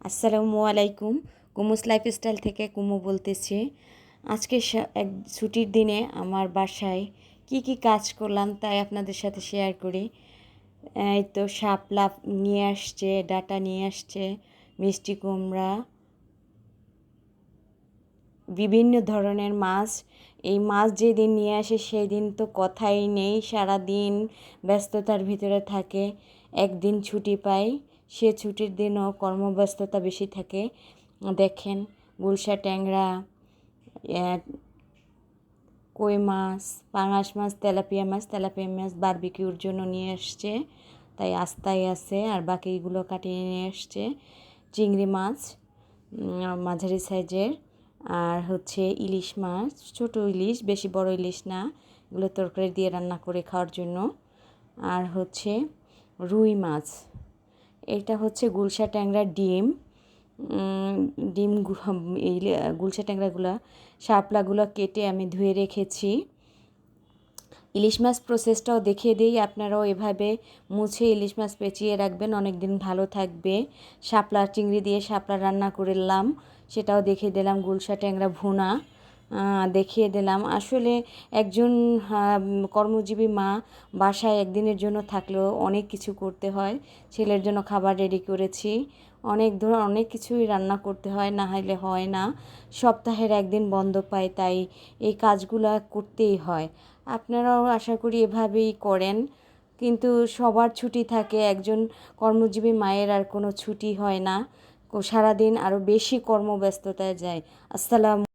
আসসালামু আলাইকুম। কুমুস লাইফস্টাইল থেকে কুমু বলতেছি। আজকে এক ছুটির দিনে আমার বাসায় কি কি কাজ করলাম তাই আপনাদের সাথে শেয়ার করি। এই তো শাপলা নিয়ে আসছে, ডাটা নিয়ে আসছে, মিষ্টি কুমড়া, বিভিন্ন ধরনের মাছ। এই মাছ যেদিন নিয়ে আসে সেই দিন তো কথাই নেই সারা দিন ব্যস্ততার ভিতরে থাকে, একদিন ছুটি পাই। সে ছুটির দিনও কর্মব্যস্ততা বেশি থাকে। দেখেন, গুলশা ট্যাংরা কই মাছ, পাঙাশ মাছ, তেলাপিয়া মাছ তেলাপিয়া মাছ বারবিকিউর জন্য নিয়ে আসছে। তাই আস্তায় আছে আর বাকিগুলো কাটিয়ে নিয়ে আসছে। চিংড়ি মাছ মাঝারি সাইজের। আর হচ্ছে ইলিশ মাছ, ছোট ইলিশ, বেশি বড় ইলিশ না। এগুলো তরকারি দিয়ে রান্না করে খাওয়ার জন্য। আর হচ্ছে রুই মাছ। এটা হচ্ছে গুলশা ট্যাংরা ডিম। ডিম এই, গুলশা ট্যাংরাগুলো, শাপলাগুলো কেটে আমি ধুয়ে রেখেছি। ইলিশ মাছ প্রসেসটাও দেখিয়ে দিই, আপনারাও এভাবে মুছে ইলিশ মাছ পেঁচিয়ে রাখবেন। অনেক দিন ভালো থাকবে। শাপলা চিংড়ি দিয়ে শাপলা রান্না করলাম সেটাও দেখিয়ে দিলাম গুলশা ট্যাংরা ভুনা। দেখিয়ে দিলাম। আসলে একজন কর্মজীবী মা বাসায় একদিনের জন্য থাকলেও অনেক কিছু করতে হয়। ছেলের জন্য খাবার রেডি করেছি। অনেক ধর, অনেক কিছুই রান্না করতে হয়, না হলে হয় না। সপ্তাহের একদিন বন্ধ পাই তাই এই কাজগুলো করতেই হয়। আপনারাও আশা করি এভাবেই করেন। কিন্তু সবার ছুটি থাকে, একজন কর্মজীবী মায়ের আর কোনো ছুটি হয় না। সারাদিন আরও বেশি কর্মব্যস্ততায় যায়। আসসালাম